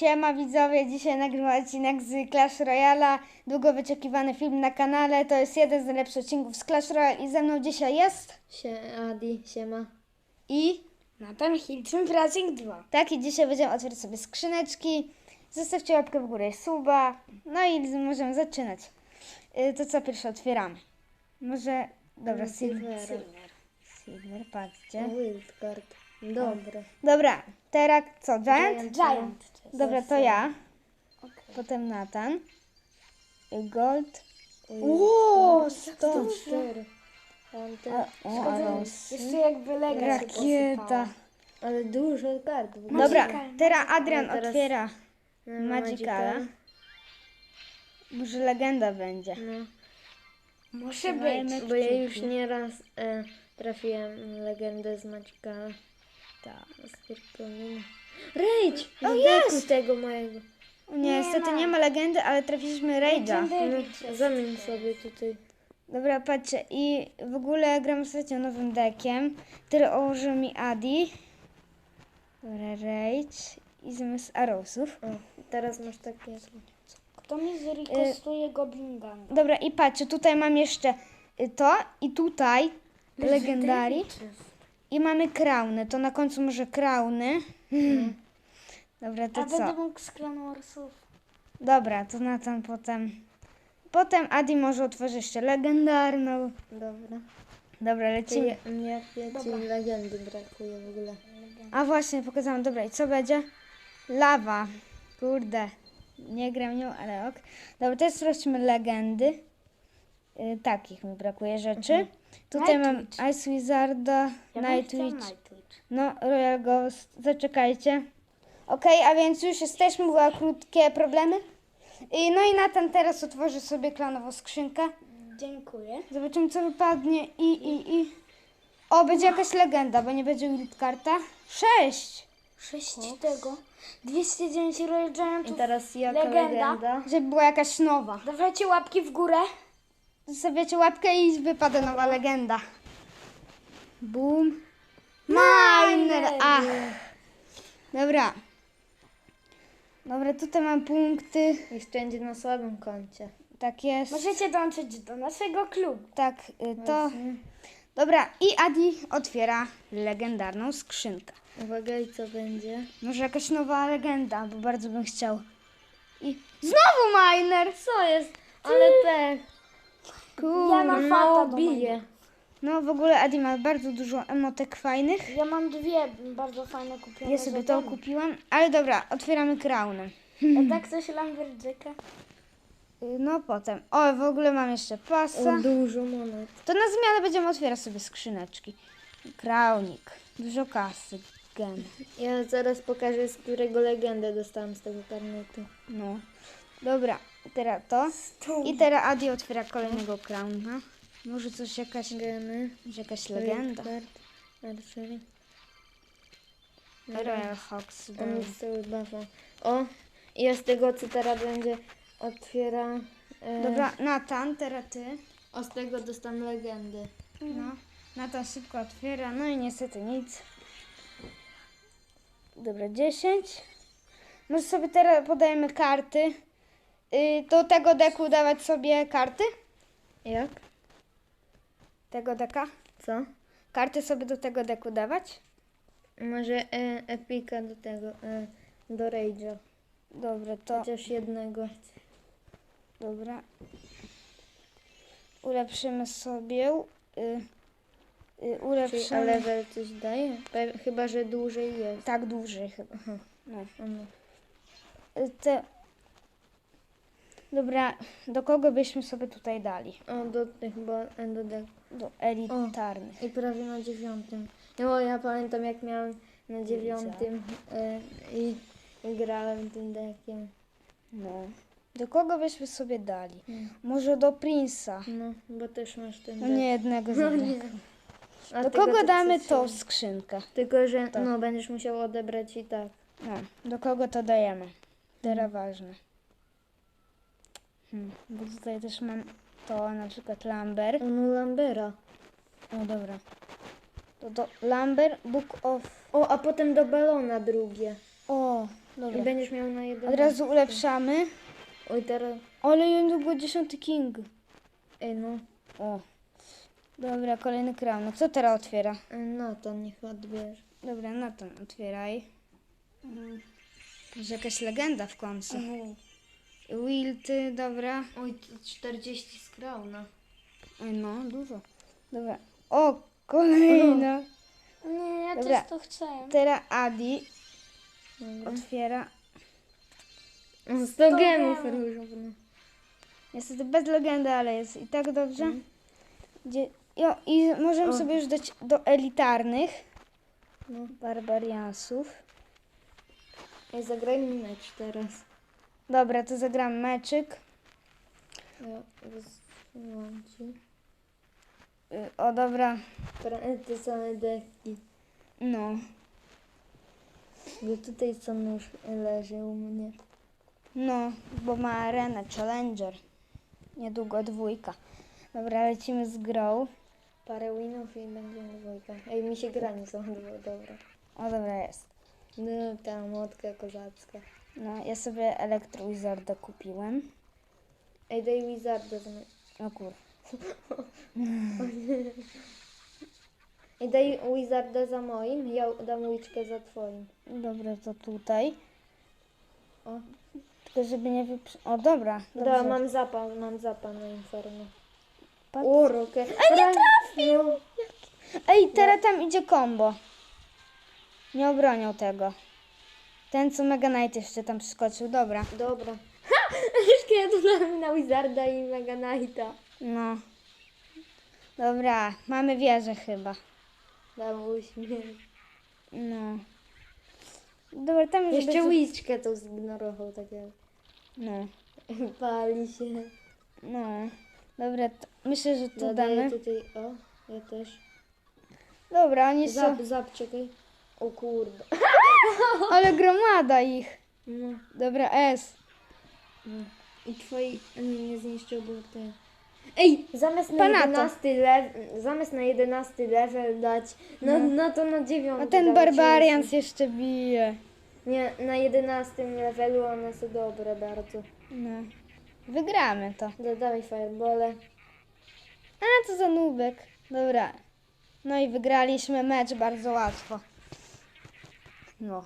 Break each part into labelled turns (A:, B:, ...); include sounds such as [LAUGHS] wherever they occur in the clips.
A: Siema widzowie, dzisiaj nagrywam odcinek z Clash Royale'a, długo wyczekiwany film na kanale, to jest jeden z najlepszych odcinków z Clash Royale i ze mną dzisiaj jest
B: Sie, Adi, siema.
A: i
C: Nathan Hilton Racing 2.
A: tak i dzisiaj będziemy otwierać sobie skrzyneczki, zostawcie łapkę w górę i suba, no i możemy zaczynać. Y, To co pierwsze otwieramy? Może, dobra, silver,
B: Silver.
A: silver, patrzcie.
B: Wildcard. Dobre.
A: Dobra, teraz co, Giant?
C: Giant.
A: Dobra, to ja, potem Nathan, Gold.
B: Cztery. Tamte.
A: A, o, Aros.
C: Jeszcze jakby Lega
A: Rakieta.
B: Ale dużo kart.
A: Dobra, teraz Adrian
B: Teraz-
A: otwiera
B: No,
A: Magicala. Może legenda będzie.
B: No,
C: Może być.
B: bo ja już nieraz e, trafiłem legendę z Magicala.
A: Tak.
B: Z. Rage!
A: O, jest!
B: tego mojego.
A: Nie, niestety nie ma legendy, ale trafiliśmy Rage'a.
B: No, zamień sobie tutaj.
A: Dobra, patrzcie. I w ogóle gram ostatnio nowym deckiem, który ułożył mi Adi. Dobra, Rage. I zamiast Arosów.
B: O, teraz masz takie.
C: Kto mi zrikostuje Goblin Gang?
A: Dobra, i patrzcie, tutaj mam jeszcze y, to i tutaj legendary. I mamy krauny. To na końcu może krauny. Dobra, to
C: A
A: co?
C: będę mógł z Clan Warsów.
A: Dobra, to na ten potem. Potem Adi może otworzy jeszcze legendarną.
B: Dobra.
A: Dobra, lecimy.
B: mnie ci legendy brakuje w ogóle.
A: A właśnie, pokazałam. Dobra, i co będzie? Lawa. Kurde. Nie gram nią, ale ok. Dobra, teraz sprawdźmy legendy. Y, takich mi brakuje rzeczy. Tutaj mam. Ice Wizarda,
C: Ja
A: Nightwitch,
C: Nightwitch.
A: no Royal Ghost. Zaczekajcie. Okej, a więc już jesteśmy, były krótkie problemy. I, no i Nathan teraz otworzy sobie klanową skrzynkę.
C: Dziękuję.
A: Zobaczymy, co wypadnie. I, i, i. O, będzie jakaś legenda, bo nie będzie wildcarta. Sześć!
C: Sześć tego. 209 Royal
B: I
C: Giantów.
B: teraz jaka
C: Legenda.
B: legenda?
A: Żeby była jakaś nowa.
C: Dawajcie łapki w górę.
A: Zostawiacie łapkę i wypada nowa legenda. Boom. Miner! Ach! Dobra. Dobra, tutaj mam punkty.
B: I szczędzie na słabym koncie.
A: Tak jest.
C: Możecie dołączyć do naszego klubu.
A: Tak, y, to. Dobra, i Adi otwiera legendarną skrzynkę.
B: Uwaga, i co będzie?
A: Może jakaś nowa legenda, bo bardzo bym chciał. I znowu miner!
B: Co jest? Ale pech.
A: Kurde.
C: Ja mam
B: No,
C: fata do
B: bije.
A: No w ogóle Adi ma bardzo dużo emotek fajnych.
C: Ja mam dwie bardzo fajne kupione.
A: Ja sobie to kupiłam, ale dobra, otwieramy kraunę.
C: A [LAUGHS] tak coś Lumberjacka?
A: Y, No potem. O, w ogóle mam jeszcze pasa.
B: O, dużo monet.
A: To na zmianę będziemy otwierać sobie skrzyneczki. Kraunik. Dużo kasy. Gen.
B: Ja zaraz pokażę, z którego legendę dostałam z tego karnetu.
A: No. Dobra, teraz to. I teraz Adi otwiera kolejnego krauna. Może coś jakaś,
B: Geny.
A: może jakaś legenda. Royal Hawks.
B: O, i z tego, co teraz będzie otwiera... E,
A: Dobra, Natan, teraz ty.
B: O, z tego dostam legendy.
A: No. Natan szybko otwiera, no i niestety nic. Dobra, 10. Może sobie teraz podajemy karty. Y, do tego deku dawać sobie karty?
B: Jak?
A: Tego deka?
B: Co?
A: Karty sobie do tego deku dawać?
B: Może e, epika do tego, e, do Rage'a.
A: Dobra, to...
B: Chociaż jednego.
A: Dobra. Ulepszymy sobie. Y, y,
B: Czyli a
A: ulepszymy.
B: level coś daje? Pe- chyba, że dłużej jest.
A: Tak, dłużej chyba. No.
B: No.
A: Y, Te... Dobra, do kogo byśmy sobie tutaj dali?
B: O, do tych, bo do deck.
A: Do elitarnych.
B: I prawie na dziewiątym. No, ja pamiętam jak miałem na dziewiątym e, i, i grałem tym deckiem.
A: No. Do kogo byśmy sobie dali?
B: Hmm.
A: Może do Prince'a.
B: No, bo też masz ten
A: No nie jednego z
B: No
A: nich.
B: nie. A
A: Do kogo damy tą skrzynkę?
B: Tylko, że
A: To.
B: no będziesz musiał odebrać i tak.
A: No, do kogo to dajemy? Teraz ważne. Hmm, bo tutaj też mam to na przykład Lambert.
B: No Lambera.
A: O dobra. To do Lambert Book of
B: O, a potem do balona drugie.
A: O,
B: I
A: dobra.
B: będziesz miał na jeden.
A: Od razu ulepszamy.
B: Oj, teraz.
A: Ale niedługo 10 king.
B: Ej, no.
A: O. Dobra, kolejny crown. No kto teraz otwiera?
B: E, No to niech odbierze.
A: Dobra, no to otwieraj. Mhm. Może jakaś legenda w końcu. Wilty, dobra.
B: Oj, to 40 z krauna.
A: Oj, no, dużo. Dobra. O, kolejna. [LAUGHS]
C: Nie, ja
A: Dobra.
C: też to chcę.
A: Teraz Adi
B: Dobra.
A: otwiera.
B: 100 gemów różowych.
A: Niestety bez legendy, ale jest i tak dobrze. Gdzie, jo, I możemy sobie już dać do elitarnych
B: No.
A: barbariansów.
B: Ej, zagrajmy mecz teraz.
A: Dobra, to zagram meczyk.
B: Ja wyłączę.
A: Y, O, dobra.
B: Pra- Te same deki.
A: No.
B: Bo tutaj co nóż leży u mnie.
A: No, bo ma arenę Challenger. Niedługo dwójka. Dobra, lecimy z grą.
B: Parę winów i będziemy dwójka. Ej, mi się gra nie załadowało, dobra.
A: O, dobra, jest.
B: No, ta młotka kozacka.
A: No, ja sobie Elektro Wizarda kupiłem.
B: Ej, daj Wizarda za mnie.
A: O kur... [LAUGHS]
B: Ej, daj Wizarda za moim, ja dam łyczkę za twoim.
A: Dobra, to tutaj.
B: O,
A: Tylko żeby nie wyprzy... O, dobra.
B: dobra,
A: dobrze.
B: mam zapal, mam zapal na Inferno.
A: Pat-
B: O, rokę.
A: A nie trafił!
B: No,
A: Ej, teraz tam idzie combo. Nie obronią tego. Ten, co Mega Knight jeszcze tam przeskoczył. Dobra.
B: dobra. Ha! Jeszcze ja tu dam na Wizarda i Mega Knighta.
A: No. Dobra, mamy wieżę chyba.
B: Dam uśmiech.
A: No. Dobra, tam już
B: Jeszcze łyczkę to zignorował, tak jak
A: No. [LAUGHS]
B: pali się.
A: No. Dobra, to myślę, że tu
B: Dodaję
A: damy.
B: tutaj, o, ja też.
A: Dobra, oni są...
B: Zap, zap, czekaj. O kurde. [LAUGHS]
A: Ale gromada ich.
B: No.
A: Dobra, S.
B: No. I twoi nie, nie zniszczył, bo ten. Ej, zamiast na
A: Panato.
B: 11 level, zamiast na 11 level dać, no, no. to na 9.
A: A ten barbarian jeszcze bije.
B: Nie, na 11 levelu one są dobre bardzo.
A: No. Wygramy to.
B: Dodawaj firebole.
A: A, co za nubek. Dobra. No i wygraliśmy mecz bardzo łatwo. No.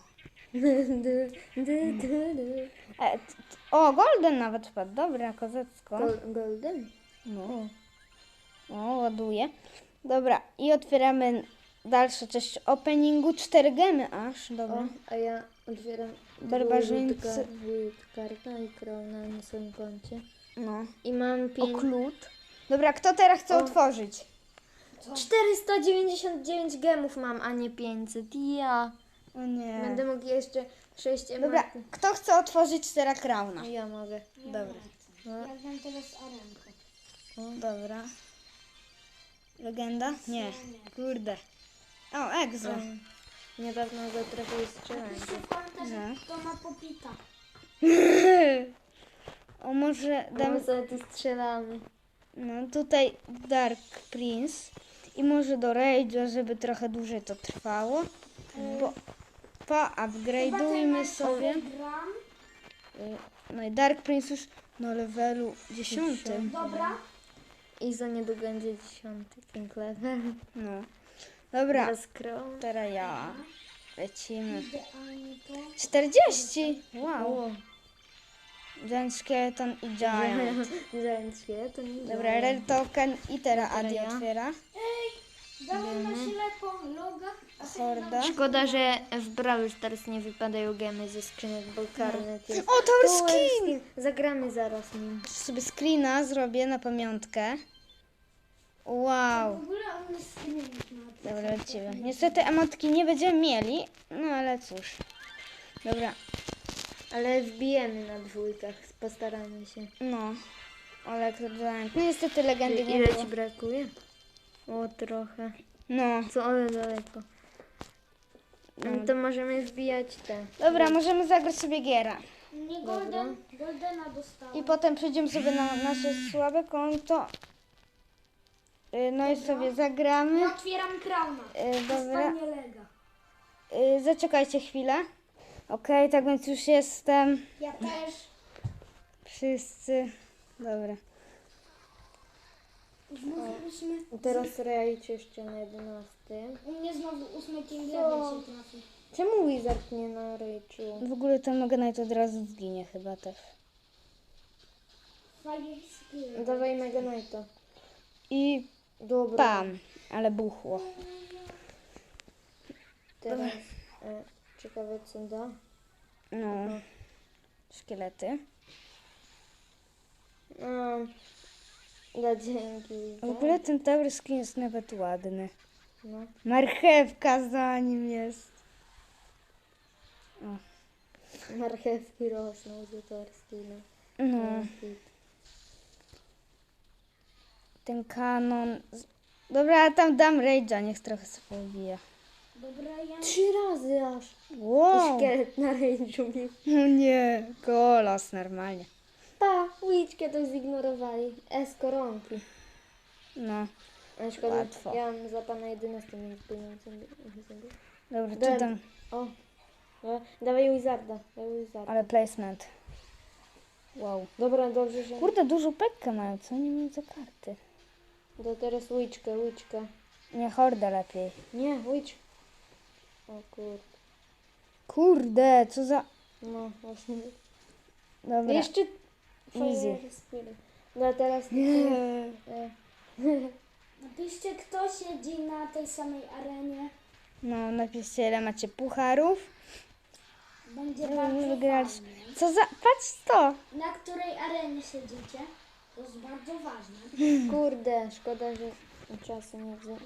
A: E, t, t, o, Golden nawet wpadł. Dobra, kozacko.
B: Gol- Golden?
A: No. O, ładuje. Dobra, i otwieramy dalszą część openingu. Cztery gemy aż.
B: O,
A: Dobra.
B: a ja otwieram
A: Barbarzyńcy.
B: karta i krona na swoim koncie.
A: No.
B: I mam
A: O,
B: 5...
A: klut. Dobra, kto teraz chce
B: O.
A: otworzyć?
B: 499 gemów mam, a nie 500. Ja.
A: O nie.
B: Będę mógł jeszcze 6
A: Dobra, kto chce otworzyć teraz Krauna?
B: Ja mogę.
A: Dobra.
C: Ja wiem teraz arenkę.
A: Dobra. Legenda? Nie. Kurde. O, egzo.
B: Niedawno zatrafił strzelanie.
C: Pamiętaj,
A: No.
C: że to ma popita. [LAUGHS]
A: O, może dam...
B: My sobie tu strzelamy.
A: No, tutaj Dark Prince. I może do Rage'a, żeby trochę dłużej to trwało. Bo poupgrade'ujmy sobie. Y, No i Dark Prince już na levelu 10.
C: Dobra.
B: I za niedługo będzie 10 King level.
A: No. Dobra,
B: Teraz
A: ja. Lecimy.
C: Idealnie to.
A: 40! Wow. Giant Skeleton i Giant.
B: Zęczkie, to nie
A: Dobra. Rare Token i teraz
B: Dobra,
A: Adi otwiera.
C: Dawaj na ślepo loga.
A: Horda.
B: Szkoda, że w Brawl teraz nie wypadają gemy ze skrzynek, bo karnet jest.
A: O, Tower Skin!
B: Zagramy zaraz nim.
A: Sobie screena zrobię na pamiątkę. Wow. Dobra, lecimy. Niestety emotki nie będziemy mieli, no ale cóż. Dobra,
B: Ale wbijemy na dwójkach, postaramy się.
A: no. Giant. No niestety legendy nie
B: Ile
A: było.
B: ci brakuje? O, trochę.
A: No.
B: Co, ale daleko. No to możemy wbijać te.
A: Dobra, możemy zagrać sobie giera.
C: Nie golden. Goldena dostałem.
A: I potem przejdziemy sobie na nasze słabe konto. Y, No i sobie zagramy.
C: Ja otwieram krauna.
A: Y, Dobra.
C: Lega.
A: Y, Zaczekajcie chwilę. Okej, tak więc już jestem.
C: Ja też.
A: Wszyscy. Dobra.
B: I teraz rajd jeszcze na 11.
C: U mnie znowu ósmy King
B: Co?
C: Level się trafi.
B: Czemu Wizard nie na rejczu?
A: W ogóle ten Meganite od razu zginie chyba też.
C: Fire Skill.
B: Dawaj Mega Knighta.
A: I
B: Dobra.
A: pam, ale buchło.
B: Teraz e, ciekawe co da.
A: No. Szkielety.
B: No. Da dzięki.
A: W ogóle ten Tower skin jest nawet ładny.
B: No.
A: Marchewka za nim jest.
B: Marchewki rosną z Torskina.
A: No. Ten kanon. Dobra, tam dam Rage'a, niech trochę sobie pobije.
C: Dobra, ja
B: Trzy razy aż. I
A: Wow.
B: szkielet na rejczu mi.
A: No nie, kolos normalnie.
B: Pa, łyczkę to zignorowali. S koronki.
A: No,
B: A szkoda,
A: Łatwo.
B: ja mam za pana 11 minut pieniędzy.
A: dobra, tu dam,
B: O, no, dawaj Wizarda. Dawaj Wizarda.
A: ale placement. Wow.
B: Dobra, dobrze, że...
A: Kurde, dużo pekka mają, co oni mają za karty?
B: To teraz łyczkę, łyczkę.
A: Nie, horda lepiej.
B: Nie, łycz. O kurde.
A: Kurde, co za...
B: No, właśnie.
A: Dobra.
B: Jeszcze...
A: Easy.
B: No teraz... E, [LAUGHS]
C: Napiszcie, kto siedzi na tej samej arenie.
A: No, napiszcie ile macie pucharów.
C: Będzie bardzo
A: wygrać.
C: fajnie.
A: Co za... Patrz to!
C: Na której arenie siedzicie? To jest bardzo ważne. [LAUGHS]
B: Kurde, szkoda, że czasu nie wziąłem.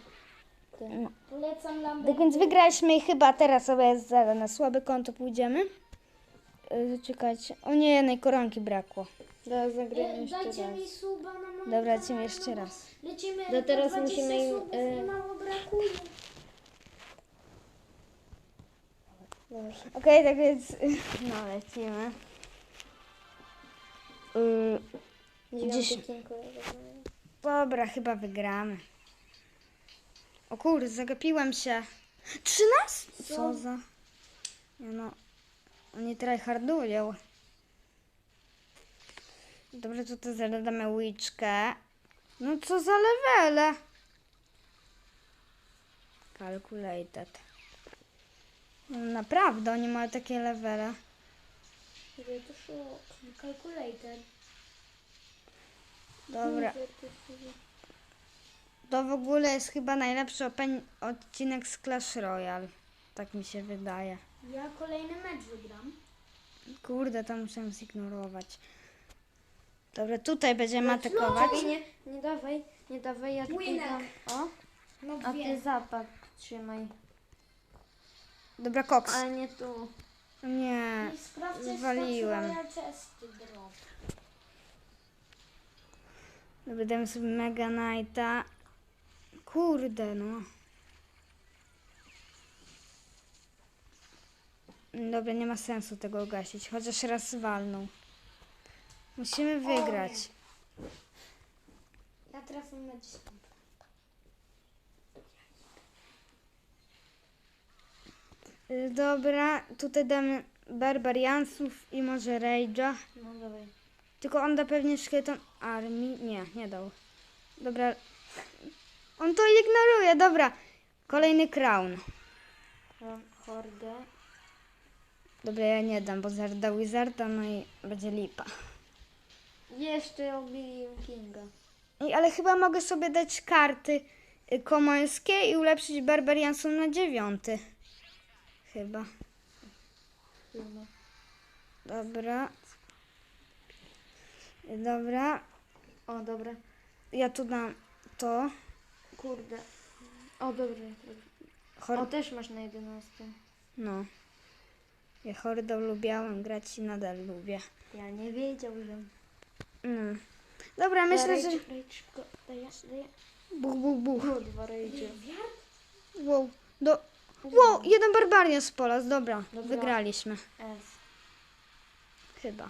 B: Ten.
C: Polecam Lambert.
A: Tak więc wygraliśmy i chyba teraz sobie za na słabe konto pójdziemy. Yy, Czekajcie. O nie, jednej koronki brakło.
B: Teraz zagrajmy
C: E,
B: jeszcze
C: Dajcie
B: raz.
C: mi suba na moim
A: Dobra, lecimy jeszcze raz.
C: Lecimy
B: No teraz
C: po 20
B: musimy im,
C: subów
B: e,
C: mało brakuje.
B: Dobrze.
A: Okej, tak więc... [LAUGHS] No, lecimy. Yy,
B: Dziewiąty
A: dobra, chyba wygramy. O kurde, zagapiłem się. 13? Co za... Nie no... Oni tryhardują. Dobrze, tutaj zaraz damy łyczkę. No co za levele? Calculated. No, naprawdę, oni mają takie levele.
B: Gdzie to szło?
C: Calculator.
A: Dobra. To w ogóle jest chyba najlepszy odcinek z Clash Royale. Tak mi się wydaje.
C: Ja kolejny mecz wygram.
A: Kurde, to muszę zignorować. Dobra, tutaj będziemy atakować.
B: Czekaj, nie, nie dawaj, nie dawaj, ja tutaj
C: Winek.
B: dam. O,
C: No
B: a ty zapad trzymaj.
A: Dobra, koks.
B: Ale nie tu.
A: Nie,
C: I sprawdźcie
A: zwaliłem.
C: Drop.
A: Dobra, damy sobie Mega Knighta. Kurde, no. Dobra, nie ma sensu tego gasić. Chociaż raz walną. Musimy wygrać.
C: Ja trafię na 10.
A: Y, Dobra, tutaj damy Barbariansów i może Rage'a.
B: No dawaj.
A: Tylko on da pewnie szkieleton armii. Nie, nie dał. Dobra. On to ignoruje, dobra. Kolejny crown.
B: Hordę.
A: Dobra, ja nie dam, bo zarda Wizarda, no i będzie lipa.
B: Jeszcze obili Kinga.
A: I, ale chyba mogę sobie dać karty y, komońskie i ulepszyć Barbariansów na dziewiąty. Chyba.
B: Chyba.
A: Dobra. Dobra.
B: O, dobra.
A: Ja tu dam to.
B: Kurde. O, dobra.
A: Hor-
B: O, też masz na 11.
A: no. Ja hordą lubiałem grać i nadal lubię.
B: Ja nie wiedział, że...
A: No. Dobra, myślę, że...
B: Szybko. Daj, daj.
A: Buch, buch, buch.
B: Rage.
A: Wow. Do... Wow, jeden barbarian z pola. Dobra,
B: Dobra.
A: wygraliśmy.
B: S.
A: Chyba.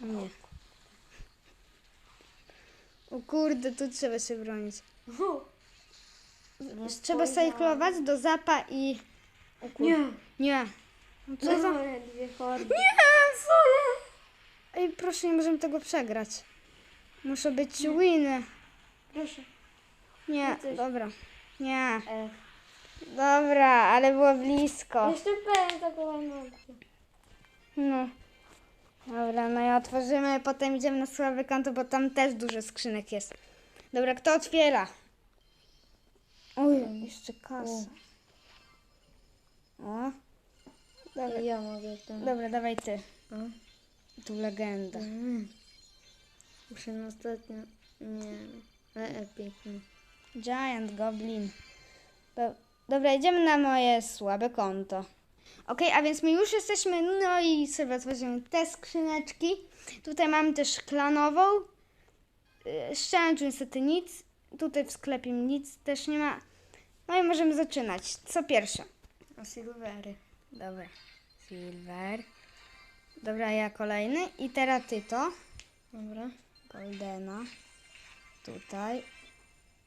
A: Nie. O kurde, tu trzeba się bronić. Trzeba
B: spojrzałam.
A: cyklować do zapa i...
B: Nie.
A: Nie. No Co za...
B: Moje dwie hordy.
A: Nie! Co Ej, proszę, nie możemy tego przegrać. Muszę być winy.
B: Proszę.
A: Nie,
B: coś.
A: dobra. Nie.
B: Ech.
A: Dobra, ale było blisko.
B: Jeszcze powiem taką.
A: No. Dobra, no i otworzymy, potem idziemy na słabe konto, bo tam też dużo skrzynek jest. Dobra, kto otwiera? Oj, jeszcze kasa. O. Dobra,
B: Ja mogę to.
A: dobra dawaj ty.
B: O.
A: Tu legenda.
B: Mm. Muszę na ostatnio. Nie. Ale epicny.
A: Giant Goblin. Do, dobra, idziemy na moje słabe konto. Ok, a więc my już jesteśmy, no i sobie otworzymy te skrzyneczki. Tutaj mamy też klanową. Yy, Z niestety nic. Tutaj w sklepie nic też nie ma. No i możemy zaczynać. Co pierwsze?
B: A silvery.
A: Dobra. Silver. Dobra, ja kolejny. I teraz ty to.
B: Dobra.
A: Goldena. Tutaj.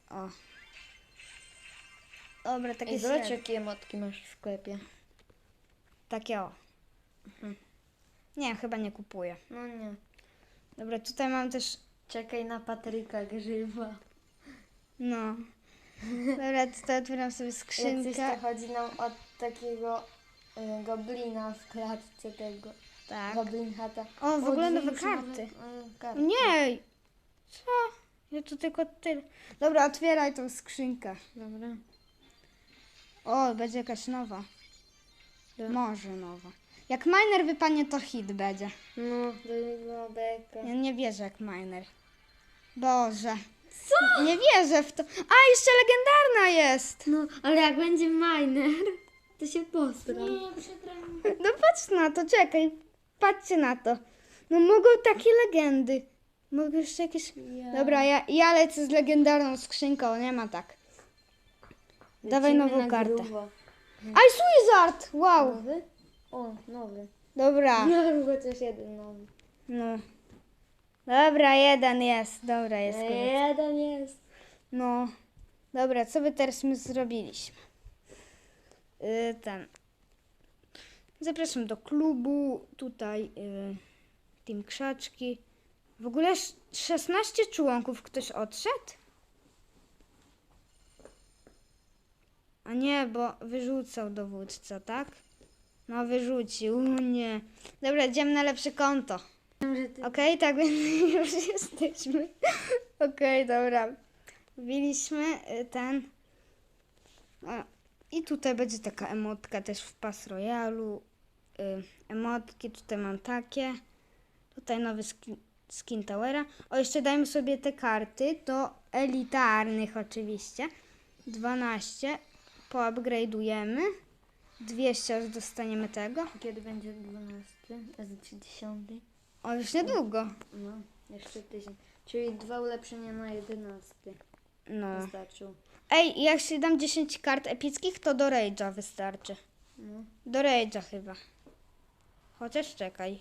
A: O. Dobra, takie
B: Ej, zobacz
A: średnie.
B: jakie emotki masz w sklepie.
A: Takie o. Nie, chyba nie kupuję.
B: No nie.
A: Dobra, tutaj mam też.
B: Czekaj na Patryka Grzywa.
A: No. Dobra, tutaj otwieram sobie
B: Jak coś to
A: skrzynkę.
B: chodzi nam od takiego y, goblina w klatce tego.
A: Tak.
B: Goblin hata.
A: O, w ogóle nowe karty.
B: Y, karty.
A: Nie! Co? Ja tu tylko tyle. Dobra, otwieraj tą skrzynkę.
B: Dobra.
A: O, będzie jakaś nowa.
B: Tak.
A: Może nowa. Jak miner wypadnie, to hit będzie.
B: No, była beka.
A: Ja nie wierzę jak miner. Boże. Co? Nie wierzę w to. A, jeszcze legendarna jest.
B: No, ale jak będzie miner, to się.
C: Nie.
A: No patrz na to, czekaj. Patrzcie na to. No mogą takie legendy. Mogą jeszcze jakieś...
B: Ja.
A: Dobra, ja, ja lecę z legendarną skrzynką, nie ma tak. Dawaj
B: Lecimy
A: nową
B: na
A: kartę.
B: grubo.
A: Ice Wizard! Wow.
B: Nowy? O, nowy.
A: Dobra. [LAUGHS]
B: No, chociaż jeden nowy.
A: No. Dobra, jeden jest. Dobra, jest koniec.
B: Jeden jest.
A: No. Dobra, co by teraz my zrobiliśmy? Yy, ten. Zapraszam do klubu. Tutaj yy, Team Krzaczki. W ogóle sz- 16 członków. Ktoś odszedł? A nie, bo wyrzucał dowódca, tak? No wyrzucił, nie. Dobra, idziemy na lepsze konto.
B: Ty...
A: Okej, tak [LAUGHS] więc już jesteśmy. Okej, dobra. Wbiliśmy y, ten. O, I tutaj będzie taka emotka też w Pas Royalu. Y, emotki, tutaj mam takie. Tutaj nowy skin, skin Towera. O, jeszcze dajmy sobie te karty do elitarnych oczywiście. 12. Poupgrade'ujemy. 200 aż dostaniemy tego.
B: Kiedy będzie 12? Z 30?
A: O, już niedługo.
B: No, jeszcze tysiąc. Czyli dwa ulepszenia na 11.
A: No.
B: Wystarczył.
A: Ej, jak się dam 10 kart epickich, to do Rage'a wystarczy.
B: No.
A: Do Rage'a chyba. Chociaż czekaj.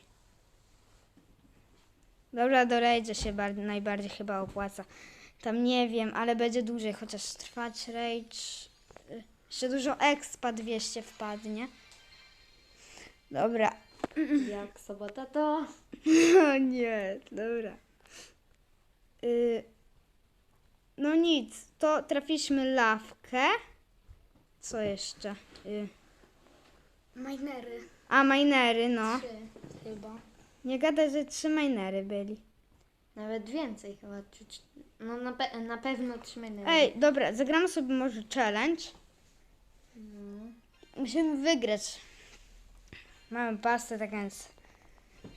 A: Dobra, do Rage'a się bar- najbardziej chyba opłaca. Tam nie wiem, ale będzie dłużej, chociaż trwać Rage. y, Jeszcze dużo expa 200 wpadnie. Dobra. [CLEARS THROAT]
B: Jak sobota to?
A: O nie, dobra. Y, no nic, to trafiliśmy lawkę. Co jeszcze? Y,
C: Minery.
A: a, minery, no.
C: Trzy chyba.
A: Nie gadaj, że trzy minery byli.
B: Nawet więcej chyba. No na, pe- na pewno trzymaj
A: Ej, dobra, zagramy sobie może challenge.
B: No.
A: Musimy wygrać. Mamy pastę, tak więc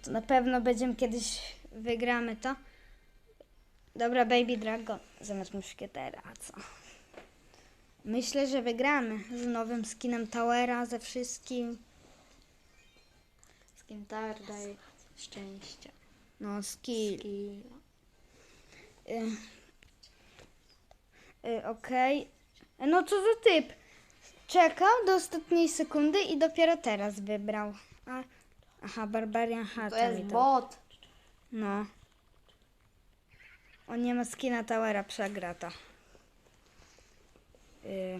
A: to na pewno będziemy kiedyś wygramy to. Dobra, Baby Dragon zamiast muszkietera, a co? Myślę, że wygramy z nowym skinem Towera, ze wszystkim.
B: Kim tak daje szczęścia.
A: No, skill.
B: I
A: Y, y, Okej. No co za typ? Czekał do ostatniej sekundy i dopiero teraz wybrał. A, aha, Barbarian
B: to
A: Hata mi
B: jest
A: to.
B: bot.
A: No. On nie ma skina Towera, przegra to. Y,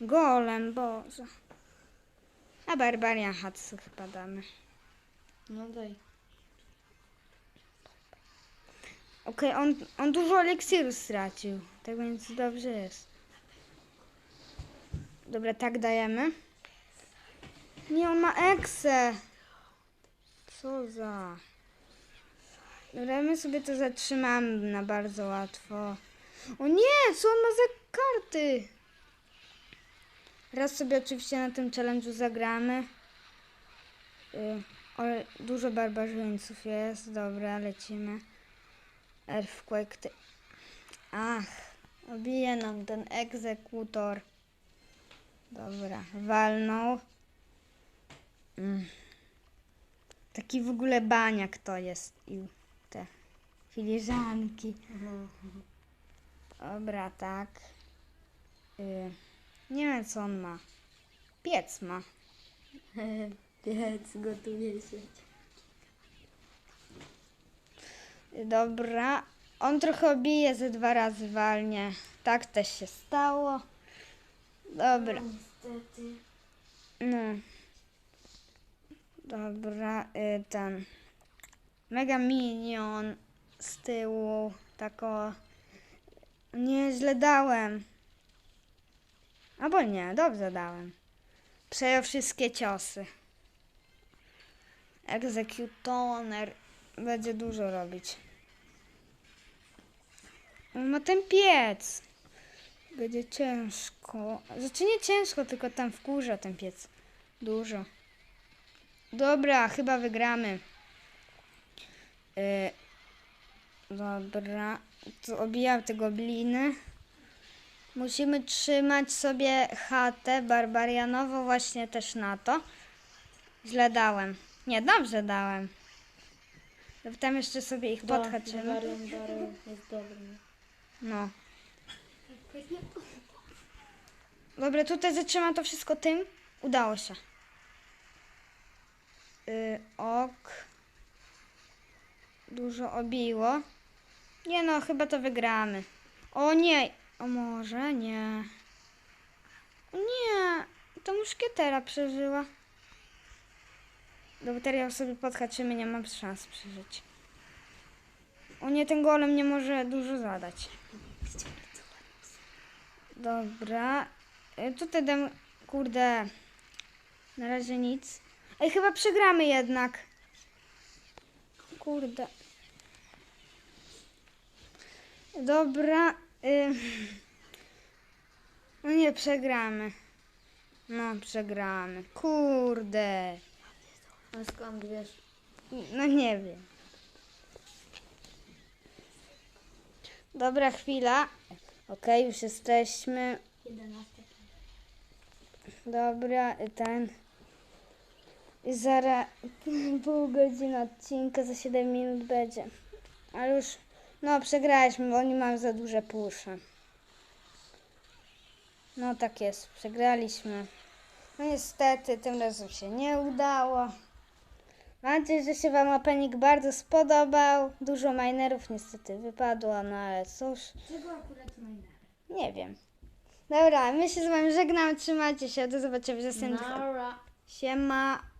A: golem, Boże. A Barbarian Hatsu chyba damy.
B: No daj.
A: Okej, on, on dużo eliksiru stracił. Tak więc dobrze jest. Dobra, tak dajemy. Nie, on ma eksę. Co za... Dobra, my sobie to zatrzymamy na bardzo łatwo. O nie, co on ma za karty? Raz sobie oczywiście na tym challenge'u zagramy. Y, ale dużo barbarzyńców jest. Dobra, lecimy. Earthquake. Ty... Ach, obije nam ten egzekutor. Dobra, walnął. Mm. Taki w ogóle baniak to jest. I te filiżanki. Dobra, tak. Y, nie wiem co on ma. Piec ma. [LAUGHS]
B: Piec, gotuje się.
A: Dobra. On trochę obije ze dwa razy walnie. Tak też się stało. Dobra.
B: Niestety.
A: No. Dobra, y, ten. Mega minion z tyłu. Tako. Nie, źle dałem. Albo nie, dobrze dałem. Przejął wszystkie ciosy. Executoner będzie dużo robić. Ma ten piec. Będzie ciężko. Znaczy nie ciężko, tylko tam wkurza ten piec. Dużo. Dobra, chyba wygramy. Y, dobra. To obijał te gobliny. Musimy trzymać sobie chatę barbarianową właśnie też na to. Źle dałem. Nie, dobrze dałem. Tam jeszcze sobie ich podhaczymy.
B: Jest dobry.
A: No. Dobra, tutaj zatrzymam to wszystko tym. Udało się. Y, ok. Dużo obiło. Nie no, chyba to wygramy. O nie! O może nie. Nie! To muszkietera przeżyła. Dobra, teraz sobie podhaczymy, nie mam szans przeżyć. O nie, ten golem nie może dużo zadać. Dobra. Y, Tutaj dam. Kurde. Na razie nic. Ej, chyba przegramy jednak. Kurde. Dobra. No nie, przegramy. No, przegramy. Kurde.
B: A skąd wiesz?
A: No nie wiem. Dobra, chwila. Okej, już jesteśmy.
C: 11.
A: Dobra, i ten. I zaraz pół godziny odcinka, za 7 minut będzie. Ale już, no przegraliśmy, bo oni mają za duże pusze. No tak jest, przegraliśmy. No niestety, tym razem się nie udało. Mam nadzieję, że się Wam opening bardzo spodobał. Dużo minerów niestety wypadło, no ale cóż.
C: Czego akurat miner?
A: Nie wiem. Dobra, my się z wami żegnamy, trzymajcie się, do zobaczenia w następnych
B: Nara.
A: Siema.